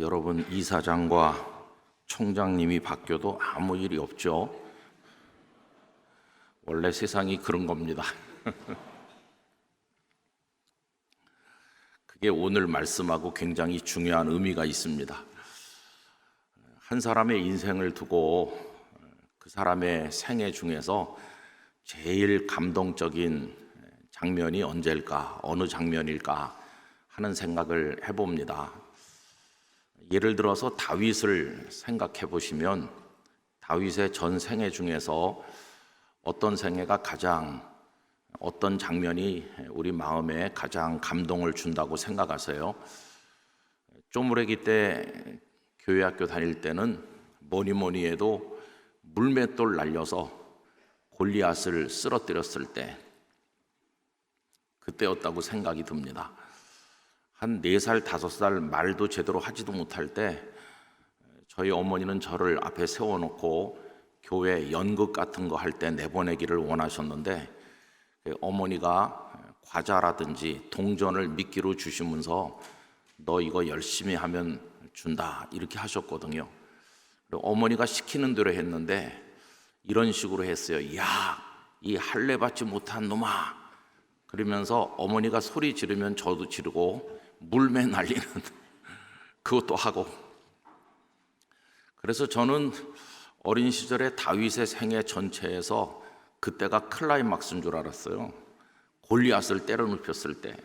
여러분 이사장과 총장님이 바뀌어도 아무 일이 없죠. 원래 세상이 그런 겁니다. 그게 오늘 말씀하고 굉장히 중요한 의미가 있습니다. 한 사람의 인생을 두고 그 사람의 생애 중에서 제일 감동적인 장면이 언제일까, 어느 장면일까 하는 생각을 해봅니다. 예를 들어서 다윗을 생각해 보시면 다윗의 전 생애 중에서 어떤 생애가 가장 어떤 장면이 우리 마음에 가장 감동을 준다고 생각하세요? 쪼무레기 때 교회 학교 다닐 때는 뭐니 뭐니 해도 물맷돌 날려서 골리앗을 쓰러뜨렸을 때 그때였다고 생각이 듭니다. 한네살 다섯 살 말도 제대로 하지도 못할 때 저희 어머니는 저를 앞에 세워놓고 교회 연극 같은 거 할 때 내보내기를 원하셨는데 그 어머니가 과자라든지 동전을 미끼로 주시면서 너 이거 열심히 하면 준다 이렇게 하셨거든요. 어머니가 시키는 대로 했는데 이런 식으로 했어요. 야, 이 할례 받지 못한 놈아. 그러면서 어머니가 소리 지르면 저도 지르고 물매 날리는 그것도 하고. 그래서 저는 어린 시절에 다윗의 생애 전체에서 그때가 클라이막스인 줄 알았어요. 골리앗을 때려 눕혔을 때.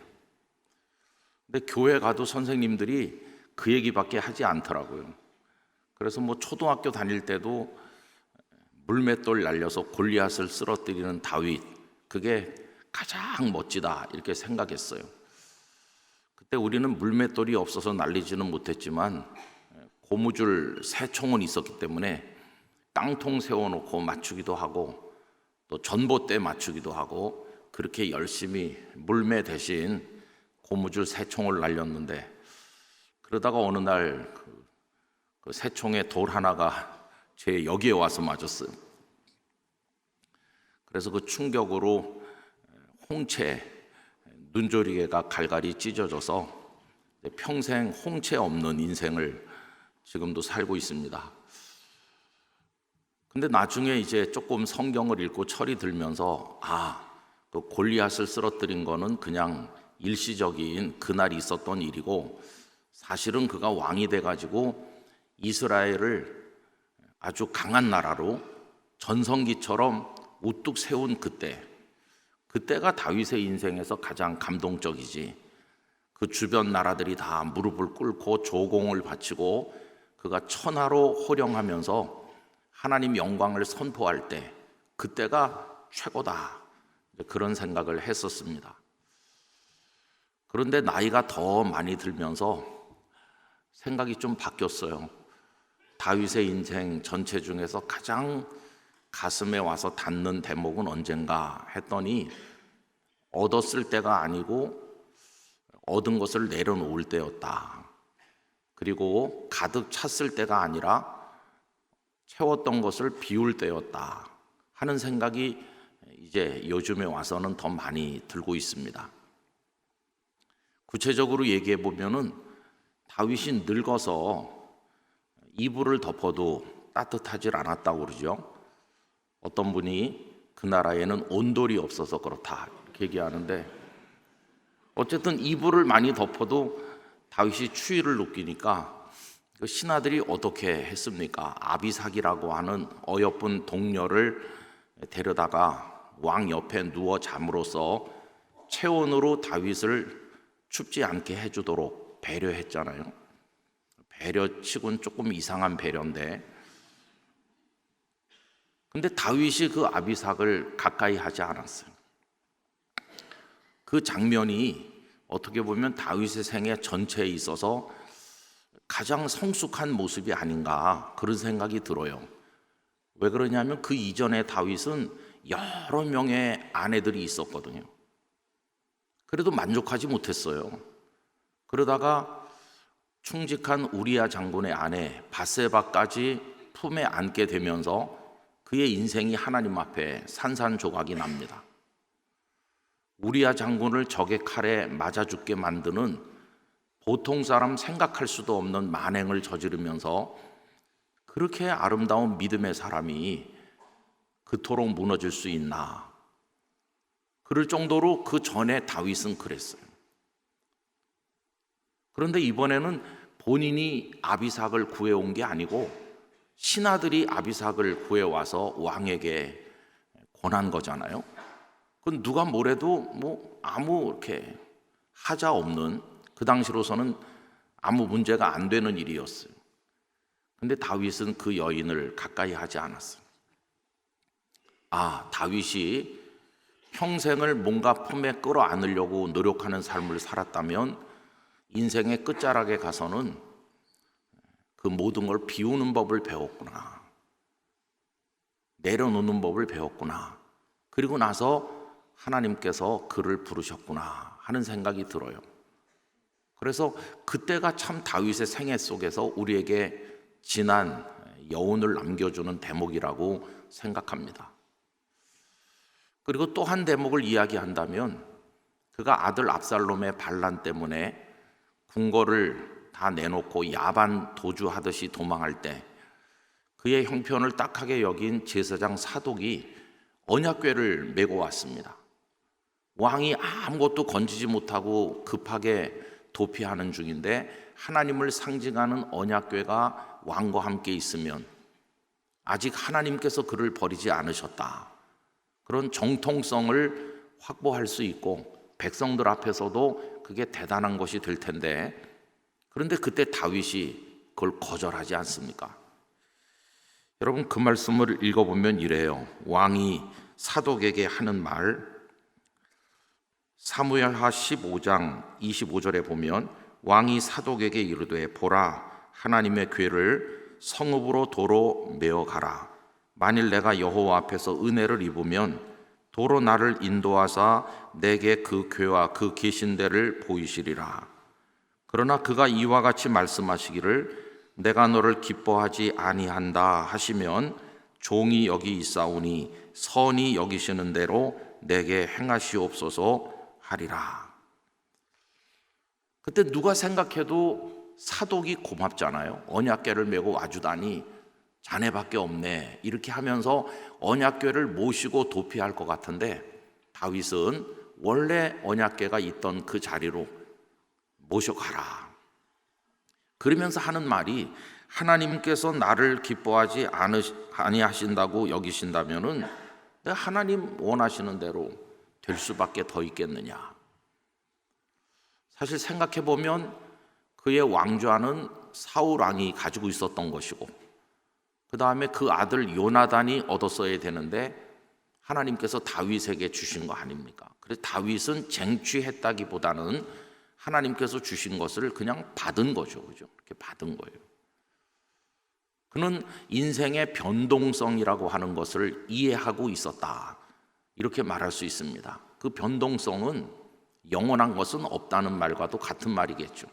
근데 교회 가도 선생님들이 그 얘기밖에 하지 않더라고요. 그래서 뭐 초등학교 다닐 때도 물맷돌 날려서 골리앗을 쓰러뜨리는 다윗 그게 가장 멋지다 이렇게 생각했어요. 그때 우리는 물맷돌이 없어서 날리지는 못했지만 고무줄 세 총은 있었기 때문에 땅통 세워놓고 맞추기도 하고 또 전봇대 맞추기도 하고 그렇게 열심히 물매 대신 고무줄 세 총을 날렸는데 그러다가 어느 날그 그 새총에 돌 하나가 제 여기에 와서 맞았어요. 그래서 그 충격으로 홍채 눈조리개가 갈갈이 찢어져서 평생 홍채 없는 인생을 지금도 살고 있습니다. 근데 나중에 이제 조금 성경을 읽고 철이 들면서 아, 그 골리앗을 쓰러뜨린 거는 그냥 일시적인 그날 있었던 일이고 사실은 그가 왕이 돼 가지고 이스라엘을 아주 강한 나라로 전성기처럼 우뚝 세운 그때, 그때가 다윗의 인생에서 가장 감동적이지. 그 주변 나라들이 다 무릎을 꿇고 조공을 바치고 그가 천하로 호령하면서 하나님 영광을 선포할 때 그때가 최고다. 그런 생각을 했었습니다. 그런데 나이가 더 많이 들면서 생각이 좀 바뀌었어요. 다윗의 인생 전체 중에서 가장 가슴에 와서 닿는 대목은 언젠가 했더니 얻었을 때가 아니고 얻은 것을 내려놓을 때였다. 그리고 가득 찼을 때가 아니라 채웠던 것을 비울 때였다. 하는 생각이 이제 요즘에 와서는 더 많이 들고 있습니다. 구체적으로 얘기해 보면은 다윗이 늙어서 이불을 덮어도 따뜻하질 않았다고 그러죠. 어떤 분이 그 나라에는 온돌이 없어서 그렇다 이렇게 얘기하는데 어쨌든 이불을 많이 덮어도 다윗이 추위를 느끼니까 그 신하들이 어떻게 했습니까? 아비삭이라고 하는 어여쁜 동료를 데려다가 왕 옆에 누워 잠으로써 체온으로 다윗을 춥지 않게 해주도록 배려했잖아요. 배려치곤 조금 이상한 배려인데 근데 다윗이 그 아비삭을 가까이 하지 않았어요. 그 장면이 어떻게 보면 다윗의 생애 전체에 있어서 가장 성숙한 모습이 아닌가 그런 생각이 들어요. 왜 그러냐면 그 이전에 다윗은 여러 명의 아내들이 있었거든요. 그래도 만족하지 못했어요. 그러다가 충직한 우리야 장군의 아내 바세바까지 품에 안게 되면서 그의 인생이 하나님 앞에 산산조각이 납니다. 우리야 장군을 적의 칼에 맞아 죽게 만드는 보통 사람 생각할 수도 없는 만행을 저지르면서 그렇게 아름다운 믿음의 사람이 그토록 무너질 수 있나? 그럴 정도로 그 전에 다윗은 그랬어요. 그런데 이번에는 본인이 아비삭을 구해온 게 아니고 신하들이 아비삭을 구해와서 왕에게 권한 거잖아요. 그건 누가 뭐래도 뭐 아무 이렇게 하자 없는 그 당시로서는 아무 문제가 안 되는 일이었어요. 근데 다윗은 그 여인을 가까이 하지 않았어요. 아, 다윗이 평생을 뭔가 품에 끌어안으려고 노력하는 삶을 살았다면 인생의 끝자락에 가서는 그 모든 걸 비우는 법을 배웠구나. 내려놓는 법을 배웠구나. 그리고 나서 하나님께서 그를 부르셨구나 하는 생각이 들어요. 그래서 그때가 참 다윗의 생애 속에서 우리에게 진한 여운을 남겨주는 대목이라고 생각합니다. 그리고 또 한 대목을 이야기한다면 그가 아들 압살롬의 반란 때문에 궁궐을 다 내놓고 야반 도주하듯이 도망할 때 그의 형편을 딱하게 여긴 제사장 사독이 언약궤를 메고 왔습니다. 왕이 아무것도 건지지 못하고 급하게 도피하는 중인데 하나님을 상징하는 언약궤가 왕과 함께 있으면 아직 하나님께서 그를 버리지 않으셨다. 그런 정통성을 확보할 수 있고 백성들 앞에서도 그게 대단한 것이 될 텐데 그런데 그때 다윗이 그걸 거절하지 않습니까? 여러분 그 말씀을 읽어보면 이래요. 왕이 사독에게 하는 말 사무엘하 15장 25절에 보면 왕이 사독에게 이르되 보라 하나님의 괴를 성읍으로 도로 메어 가라. 만일 내가 여호와 앞에서 은혜를 입으면 도로 나를 인도하사 내게 그 괴와 그 계신 데를 보이시리라. 그러나 그가 이와 같이 말씀하시기를 내가 너를 기뻐하지 아니한다 하시면 종이 여기 있사오니 선이 여기시는 대로 내게 행하시옵소서 하리라. 그때 누가 생각해도 사독이 고맙잖아요. 언약궤를 메고 와주다니 자네밖에 없네. 이렇게 하면서 언약궤를 모시고 도피할 것 같은데 다윗은 원래 언약궤가 있던 그 자리로 모셔가라. 그러면서 하는 말이 하나님께서 나를 기뻐하지 아니하신다고 여기신다면은 내가 하나님 원하시는 대로 될 수밖에 더 있겠느냐. 사실 생각해 보면 그의 왕좌는 사울 왕이 가지고 있었던 것이고 그 다음에 그 아들 요나단이 얻었어야 되는데 하나님께서 다윗에게 주신 거 아닙니까? 그래서 다윗은 쟁취했다기보다는 하나님께서 주신 것을 그냥 받은 거죠. 그죠? 이렇게 받은 거예요. 그는 인생의 변동성이라고 하는 것을 이해하고 있었다. 이렇게 말할 수 있습니다. 그 변동성은 영원한 것은 없다는 말과도 같은 말이겠죠.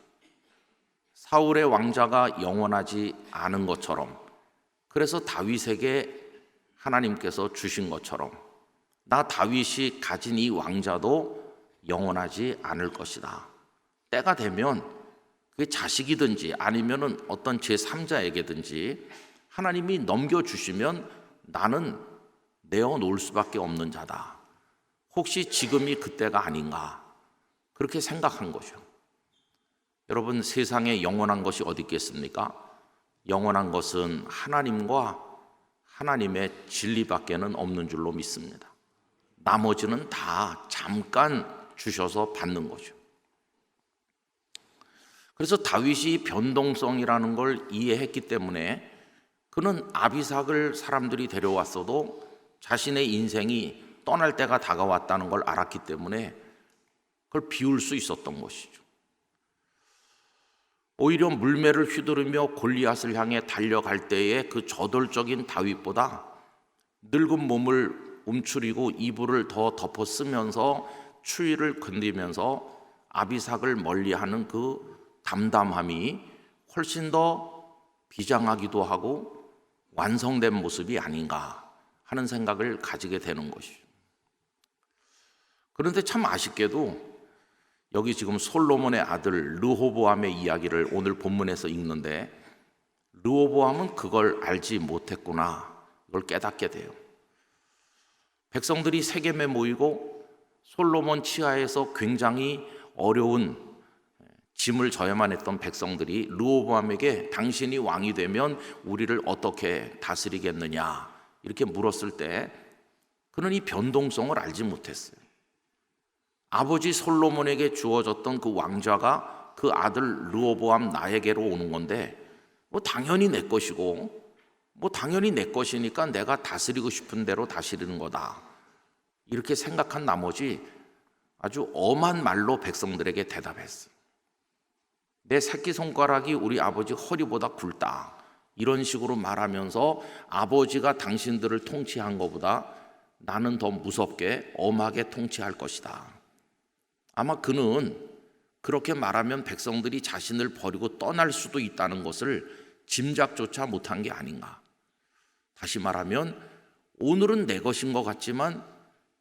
사울의 왕자가 영원하지 않은 것처럼 그래서 다윗에게 하나님께서 주신 것처럼 나 다윗이 가진 이 왕자도 영원하지 않을 것이다. 때가 되면 그게 자식이든지 아니면은 어떤 제3자에게든지 하나님이 넘겨 주시면 나는 내어 놓을 수밖에 없는 자다. 혹시 지금이 그때가 아닌가? 그렇게 생각한 거죠. 여러분 세상에 영원한 것이 어디 있겠습니까? 영원한 것은 하나님과 하나님의 진리밖에는 없는 줄로 믿습니다. 나머지는 다 잠깐 주셔서 받는 거죠. 그래서 다윗이 변동성이라는 걸 이해했기 때문에 그는 아비삭을 사람들이 데려왔어도 자신의 인생이 떠날 때가 다가왔다는 걸 알았기 때문에 그걸 비울 수 있었던 것이죠. 오히려 물매를 휘두르며 골리앗을 향해 달려갈 때의 그 저돌적인 다윗보다 늙은 몸을 움츠리고 이불을 더 덮어 쓰면서 추위를 견디면서 아비삭을 멀리하는 그 담담함이 훨씬 더 비장하기도 하고 완성된 모습이 아닌가 하는 생각을 가지게 되는 것이죠. 그런데 참 아쉽게도 여기 지금 솔로몬의 아들 르호보암의 이야기를 오늘 본문에서 읽는데 르호보암은 그걸 알지 못했구나. 이걸 깨닫게 돼요. 백성들이 세겜에 모이고 솔로몬 치하에서 굉장히 어려운 짐을 져야만 했던 백성들이 르호보암에게 당신이 왕이 되면 우리를 어떻게 다스리겠느냐 이렇게 물었을 때 그는 이 변동성을 알지 못했어요. 아버지 솔로몬에게 주어졌던 그 왕좌가 그 아들 르호보암 나에게로 오는 건데 뭐 당연히 내 것이고 뭐 당연히 내 것이니까 내가 다스리고 싶은 대로 다스리는 거다. 이렇게 생각한 나머지 아주 엄한 말로 백성들에게 대답했어요. 내 새끼 손가락이 우리 아버지 허리보다 굵다. 이런 식으로 말하면서 아버지가 당신들을 통치한 것보다 나는 더 무섭게 엄하게 통치할 것이다. 아마 그는 그렇게 말하면 백성들이 자신을 버리고 떠날 수도 있다는 것을 짐작조차 못한 게 아닌가. 다시 말하면 오늘은 내 것인 것 같지만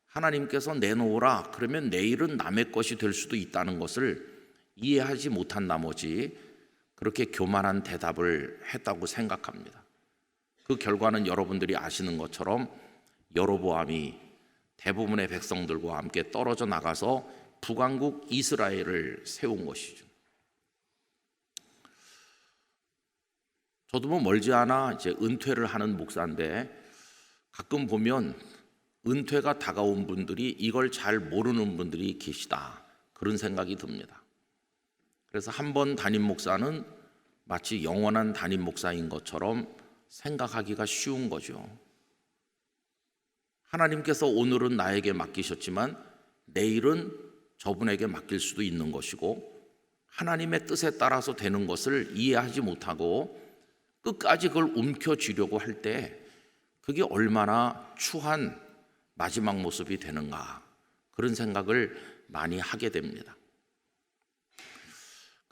하나님께서 내놓으라 그러면 내일은 남의 것이 될 수도 있다는 것을 이해하지 못한 나머지 그렇게 교만한 대답을 했다고 생각합니다. 그 결과는 여러분들이 아시는 것처럼 여로보암이 대부분의 백성들과 함께 떨어져 나가서 북왕국 이스라엘을 세운 것이죠. 저도 뭐 멀지 않아 이제 은퇴를 하는 목사인데 가끔 보면 은퇴가 다가온 분들이 이걸 잘 모르는 분들이 계시다. 그런 생각이 듭니다. 그래서 한 번 담임 목사는 마치 영원한 담임 목사인 것처럼 생각하기가 쉬운 거죠. 하나님께서 오늘은 나에게 맡기셨지만 내일은 저분에게 맡길 수도 있는 것이고 하나님의 뜻에 따라서 되는 것을 이해하지 못하고 끝까지 그걸 움켜쥐려고 할 때 그게 얼마나 추한 마지막 모습이 되는가 그런 생각을 많이 하게 됩니다.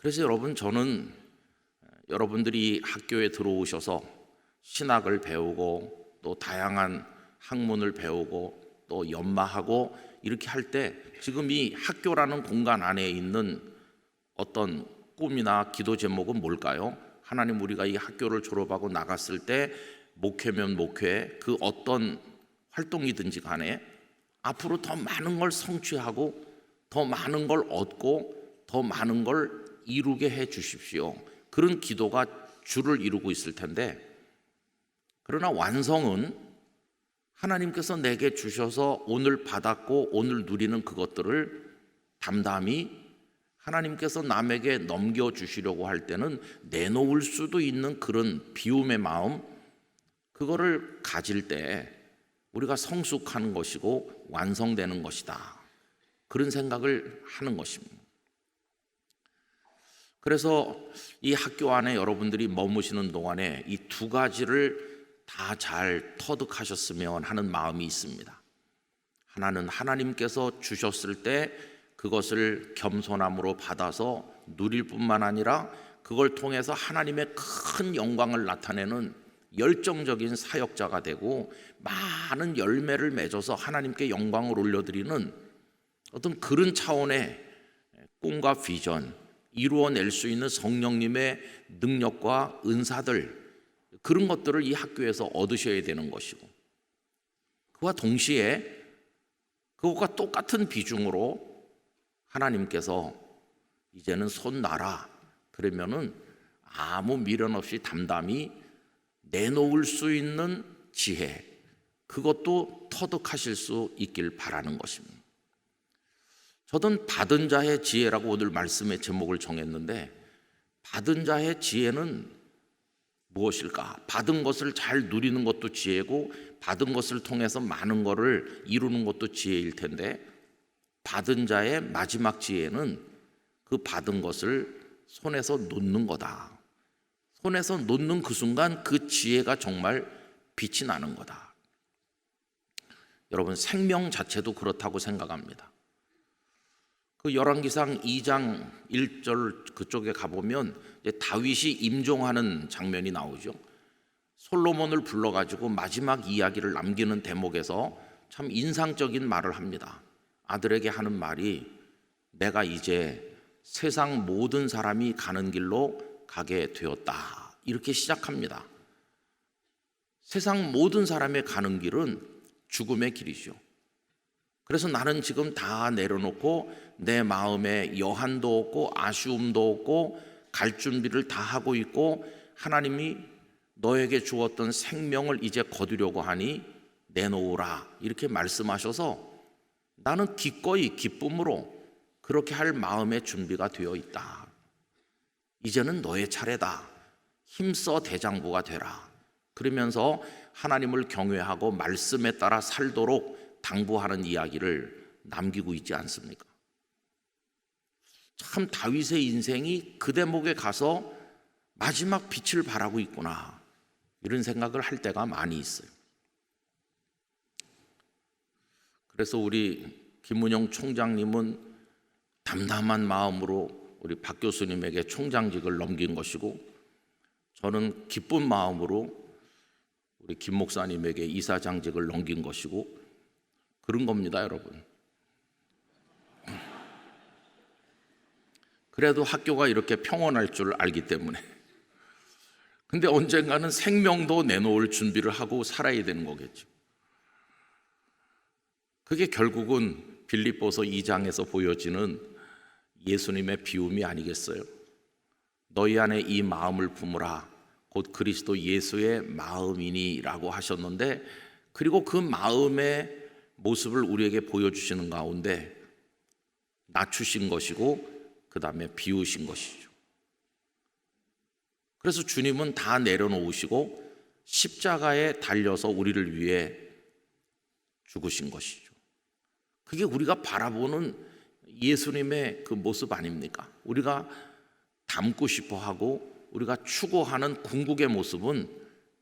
그래서 여러분 저는 여러분들이 학교에 들어오셔서 신학을 배우고 또 다양한 학문을 배우고 또 연마하고 이렇게 할 때 지금 이 학교라는 공간 안에 있는 어떤 꿈이나 기도 제목은 뭘까요? 하나님 우리가 이 학교를 졸업하고 나갔을 때 목회면 목회 그 어떤 활동이든지 간에 앞으로 더 많은 걸 성취하고 더 많은 걸 얻고 더 많은 걸 이루게 해 주십시오. 그런 기도가 주를 이루고 있을 텐데 그러나 완성은 하나님께서 내게 주셔서 오늘 받았고 오늘 누리는 그것들을 담담히 하나님께서 남에게 넘겨 주시려고 할 때는 내놓을 수도 있는 그런 비움의 마음 그거를 가질 때 우리가 성숙하는 것이고 완성되는 것이다. 그런 생각을 하는 것입니다. 그래서 이 학교 안에 여러분들이 머무시는 동안에 이 두 가지를 다 잘 터득하셨으면 하는 마음이 있습니다. 하나는 하나님께서 주셨을 때 그것을 겸손함으로 받아서 누릴 뿐만 아니라 그걸 통해서 하나님의 큰 영광을 나타내는 열정적인 사역자가 되고 많은 열매를 맺어서 하나님께 영광을 올려드리는 어떤 그런 차원의 꿈과 비전, 이루어낼 수 있는 성령님의 능력과 은사들, 그런 것들을 이 학교에서 얻으셔야 되는 것이고, 그와 동시에 그것과 똑같은 비중으로 하나님께서 이제는 손 놔라. 그러면은 아무 미련 없이 담담히 내놓을 수 있는 지혜, 그것도 터득하실 수 있길 바라는 것입니다. 저는 받은 자의 지혜라고 오늘 말씀의 제목을 정했는데, 받은 자의 지혜는 무엇일까? 받은 것을 잘 누리는 것도 지혜고, 받은 것을 통해서 많은 것을 이루는 것도 지혜일 텐데, 받은 자의 마지막 지혜는 그 받은 것을 손에서 놓는 거다. 손에서 놓는 그 순간 그 지혜가 정말 빛이 나는 거다. 여러분 생명 자체도 그렇다고 생각합니다. 그 열왕기상 2장 1절 그쪽에 가보면 다윗이 임종하는 장면이 나오죠. 솔로몬을 불러가지고 마지막 이야기를 남기는 대목에서 참 인상적인 말을 합니다. 아들에게 하는 말이 내가 이제 세상 모든 사람이 가는 길로 가게 되었다. 이렇게 시작합니다. 세상 모든 사람의 가는 길은 죽음의 길이죠. 그래서 나는 지금 다 내려놓고 내 마음에 여한도 없고 아쉬움도 없고 갈 준비를 다 하고 있고 하나님이 너에게 주었던 생명을 이제 거두려고 하니 내놓으라 이렇게 말씀하셔서 나는 기꺼이 기쁨으로 그렇게 할 마음의 준비가 되어 있다. 이제는 너의 차례다. 힘써 대장부가 되라. 그러면서 하나님을 경외하고 말씀에 따라 살도록 당부하는 이야기를 남기고 있지 않습니까? 참 다윗의 인생이 그 대목에 가서 마지막 빛을 발하고 있구나. 이런 생각을 할 때가 많이 있어요. 그래서 우리 김문영 총장님은 담담한 마음으로 우리 박 교수님에게 총장직을 넘긴 것이고 저는 기쁜 마음으로 우리 김 목사님에게 이사장직을 넘긴 것이고 그런 겁니다, 여러분. 그래도 학교가 이렇게 평온할 줄 알기 때문에. 근데 언젠가는 생명도 내놓을 준비를 하고 살아야 되는 거겠죠. 그게 결국은 빌립보서 2장에서 보여지는 예수님의 비움이 아니겠어요? 너희 안에 이 마음을 품으라. 곧 그리스도 예수의 마음이니라고 하셨는데 그리고 그 마음의 모습을 우리에게 보여주시는 가운데 낮추신 것이고 그 다음에 비우신 것이죠. 그래서 주님은 다 내려놓으시고 십자가에 달려서 우리를 위해 죽으신 것이죠. 그게 우리가 바라보는 예수님의 그 모습 아닙니까? 우리가 닮고 싶어 하고 우리가 추구하는 궁극의 모습은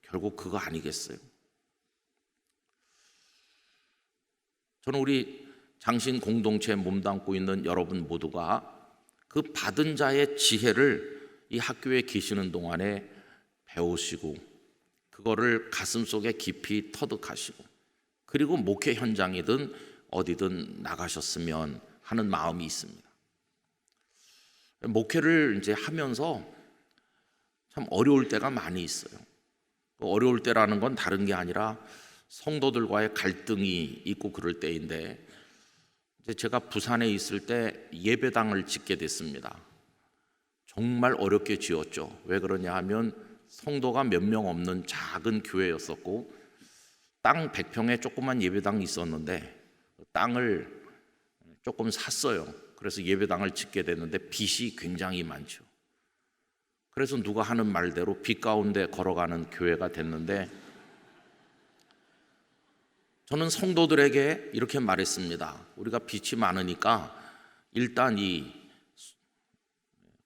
결국 그거 아니겠어요? 저는 우리 장신 공동체에 몸담고 있는 여러분 모두가 그 받은 자의 지혜를 이 학교에 계시는 동안에 배우시고 그거를 가슴 속에 깊이 터득하시고 그리고 목회 현장이든 어디든 나가셨으면 하는 마음이 있습니다. 목회를 이제 하면서 참 어려울 때가 많이 있어요. 그 어려울 때라는 건 다른 게 아니라 성도들과의 갈등이 있고 그럴 때인데 제가 부산에 있을 때 예배당을 짓게 됐습니다. 정말 어렵게 지었죠. 왜 그러냐 하면 성도가 몇 명 없는 작은 교회였었고 땅 100평에 조그만 예배당이 있었는데 땅을 조금 샀어요. 그래서 예배당을 짓게 됐는데 빚이 굉장히 많죠. 그래서 누가 하는 말대로 빛 가운데 걸어가는 교회가 됐는데 저는 성도들에게 이렇게 말했습니다. 우리가 빛이 많으니까 일단 이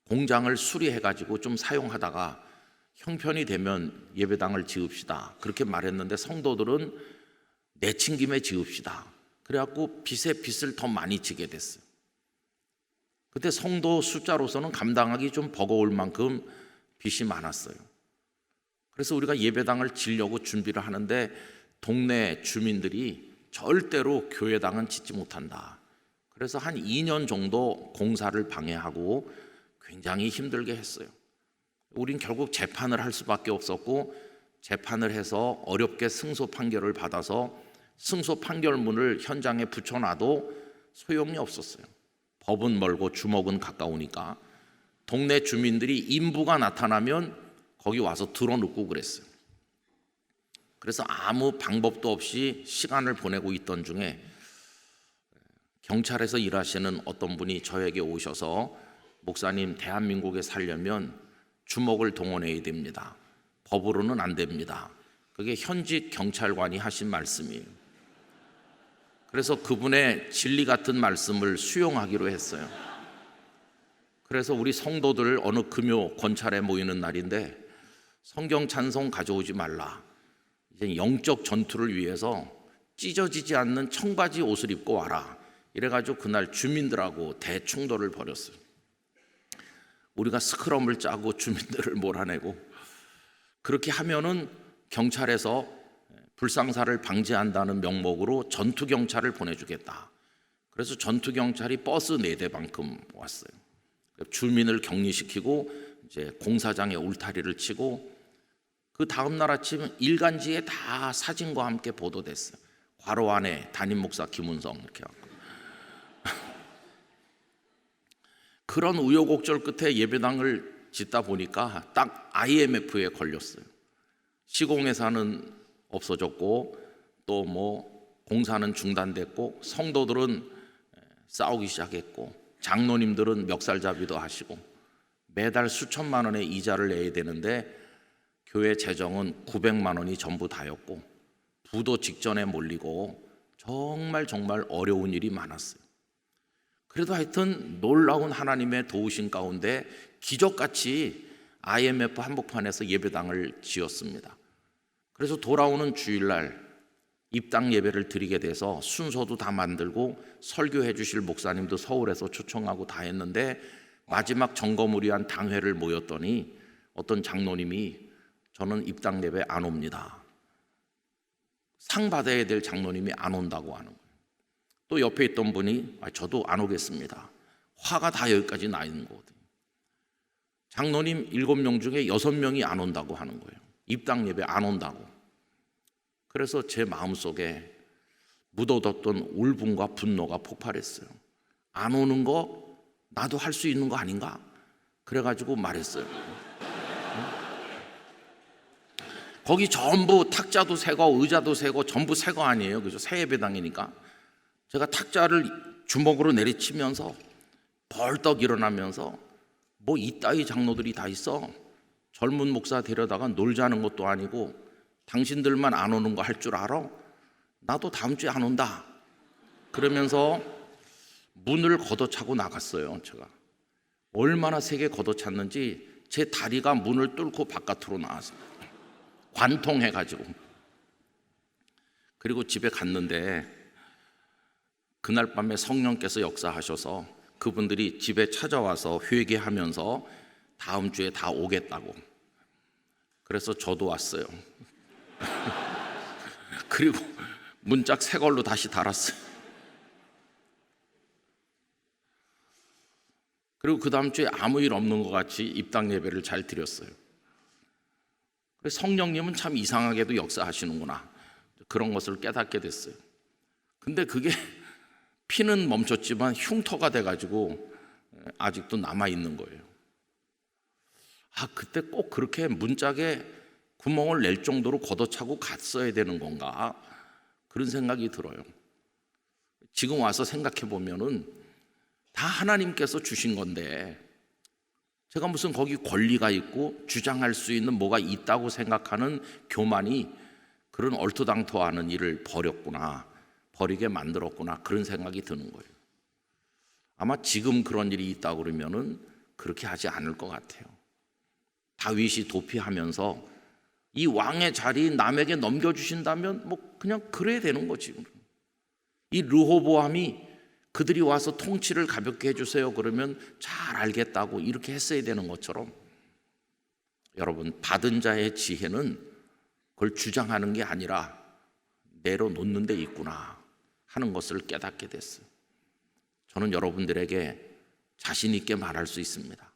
공장을 수리해 가지고 좀 사용하다가 형편이 되면 예배당을 지읍시다. 그렇게 말했는데 성도들은 내친 김에 지읍시다. 그래갖고 빚에 빚을 더 많이 지게 됐어요. 그때 성도 숫자로서는 감당하기 좀 버거울 만큼 빚이 많았어요. 그래서 우리가 예배당을 지려고 준비를 하는데 동네 주민들이 절대로 교회당은 짓지 못한다. 그래서 한 2년 정도 공사를 방해하고 굉장히 힘들게 했어요. 우린 결국 재판을 할 수밖에 없었고 재판을 해서 어렵게 승소 판결을 받아서 승소 판결문을 현장에 붙여놔도 소용이 없었어요. 법은 멀고 주먹은 가까우니까 동네 주민들이 인부가 나타나면 거기 와서 들어눕고 그랬어요. 그래서 아무 방법도 없이 시간을 보내고 있던 중에 경찰에서 일하시는 어떤 분이 저에게 오셔서 목사님 대한민국에 살려면 주먹을 동원해야 됩니다. 법으로는 안 됩니다. 그게 현직 경찰관이 하신 말씀이에요. 그래서 그분의 진리 같은 말씀을 수용하기로 했어요. 그래서 우리 성도들 어느 금요 권찰에 모이는 날인데 성경 찬송 가져오지 말라. 이제 영적 전투를 위해서 찢어지지 않는 청바지 옷을 입고 와라. 이래가지고 그날 주민들하고 대충돌을 벌였어요. 우리가 스크럼을 짜고 주민들을 몰아내고 그렇게 하면은 경찰에서 불상사를 방지한다는 명목으로 전투 경찰을 보내주겠다. 그래서 전투 경찰이 버스 네 대만큼 왔어요. 주민을 격리시키고 이제 공사장에 울타리를 치고 그 다음 날 아침 일간지에 다 사진과 함께 보도됐어요. 괄호 안에 담임 목사 김은성 이렇게 하고. 그런 우여곡절 끝에 예배당을 짓다 보니까 딱 IMF에 걸렸어요. 시공회사는 없어졌고 또 뭐 공사는 중단됐고 성도들은 싸우기 시작했고 장로님들은 멱살잡이도 하시고 매달 수천만 원의 이자를 내야 되는데 교회 재정은 900만 원이 전부 다였고 부도 직전에 몰리고 정말 정말 어려운 일이 많았어요. 그래도 하여튼 놀라운 하나님의 도우신 가운데 기적같이 IMF 한복판에서 예배당을 지었습니다. 그래서 돌아오는 주일날 입당 예배를 드리게 돼서 순서도 다 만들고 설교해 주실 목사님도 서울에서 초청하고 다 했는데 마지막 점검을 위한 당회를 모였더니 어떤 장로님이 저는 입당 예배 안 옵니다. 상 받아야 될 장로님이 안 온다고 하는 거예요. 또 옆에 있던 분이 아, 저도 안 오겠습니다. 화가 다 여기까지 나 있는 거거든요. 장로님 일곱 명 중에 여섯 명이 안 온다고 하는 거예요. 입당 예배 안 온다고. 그래서 제 마음속에 묻어뒀던 울분과 분노가 폭발했어요. 안 오는 거 나도 할 수 있는 거 아닌가? 그래가지고 말했어요. 거기 전부 탁자도 새거, 의자도 새거, 전부 새거 아니에요. 그죠? 새 예배당이니까. 제가 탁자를 주먹으로 내리치면서 벌떡 일어나면서 뭐 이따위 장로들이 다 있어. 젊은 목사 데려다가 놀자는 것도 아니고 당신들만 안 오는 거 할 줄 알아? 나도 다음 주에 안 온다. 그러면서 문을 걷어차고 나갔어요. 제가 얼마나 세게 걷어찼는지 제 다리가 문을 뚫고 바깥으로 나왔어요. 관통해가지고 그리고 집에 갔는데 그날 밤에 성령께서 역사하셔서 그분들이 집에 찾아와서 회개하면서 다음 주에 다 오겠다고. 그래서 저도 왔어요. 그리고 문짝 새 걸로 다시 달았어요. 그리고 그 다음 주에 아무 일 없는 것 같이 입당 예배를 잘 드렸어요. 그래서 성령님은 참 이상하게도 역사하시는구나. 그런 것을 깨닫게 됐어요. 근데 그게 피는 멈췄지만 흉터가 돼가지고 아직도 남아 있는 거예요. 아 그때 꼭 그렇게 문짝에 구멍을 낼 정도로 걷어차고 갔어야 되는 건가 그런 생각이 들어요. 지금 와서 생각해 보면은 다 하나님께서 주신 건데 제가 무슨 거기 권리가 있고 주장할 수 있는 뭐가 있다고 생각하는 교만이 그런 얼토당토하는 일을 벌였구나. 버리게 만들었구나. 그런 생각이 드는 거예요. 아마 지금 그런 일이 있다 그러면은 그렇게 하지 않을 것 같아요. 다윗이 도피하면서 이 왕의 자리 남에게 넘겨주신다면 뭐 그냥 그래야 되는 거지. 이 르호보암이 그들이 와서 통치를 가볍게 해주세요. 그러면 잘 알겠다고 이렇게 했어야 되는 것처럼 여러분 받은 자의 지혜는 그걸 주장하는 게 아니라 내려놓는 데 있구나 하는 것을 깨닫게 됐어요. 저는 여러분들에게 자신 있게 말할 수 있습니다.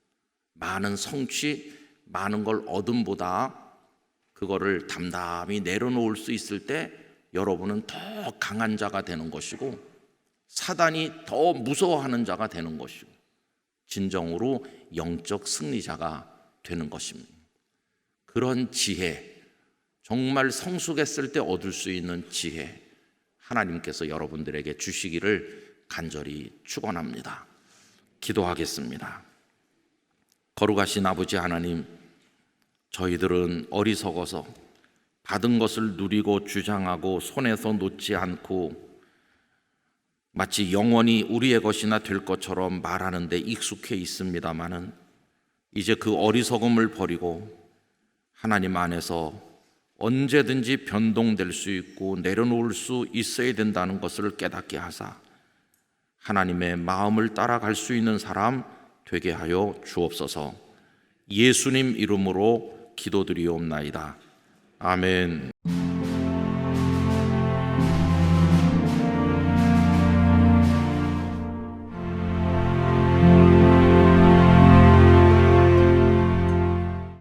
많은 성취, 많은 걸 얻음보다 그거를 담담히 내려놓을 수 있을 때 여러분은 더 강한 자가 되는 것이고 사단이 더 무서워하는 자가 되는 것이고 진정으로 영적 승리자가 되는 것입니다. 그런 지혜, 정말 성숙했을 때 얻을 수 있는 지혜, 하나님께서 여러분들에게 주시기를 간절히 축원합니다. 기도하겠습니다. 거룩하신 아버지 하나님, 저희들은 어리석어서 받은 것을 누리고 주장하고 손에서 놓지 않고 마치 영원히 우리의 것이나 될 것처럼 말하는데 익숙해 있습니다마는 이제 그 어리석음을 버리고 하나님 안에서 언제든지 변동될 수 있고 내려놓을 수 있어야 된다는 것을 깨닫게 하사 하나님의 마음을 따라갈 수 있는 사람 되게 하여 주옵소서. 예수님 이름으로 기도드리옵나이다. 아멘.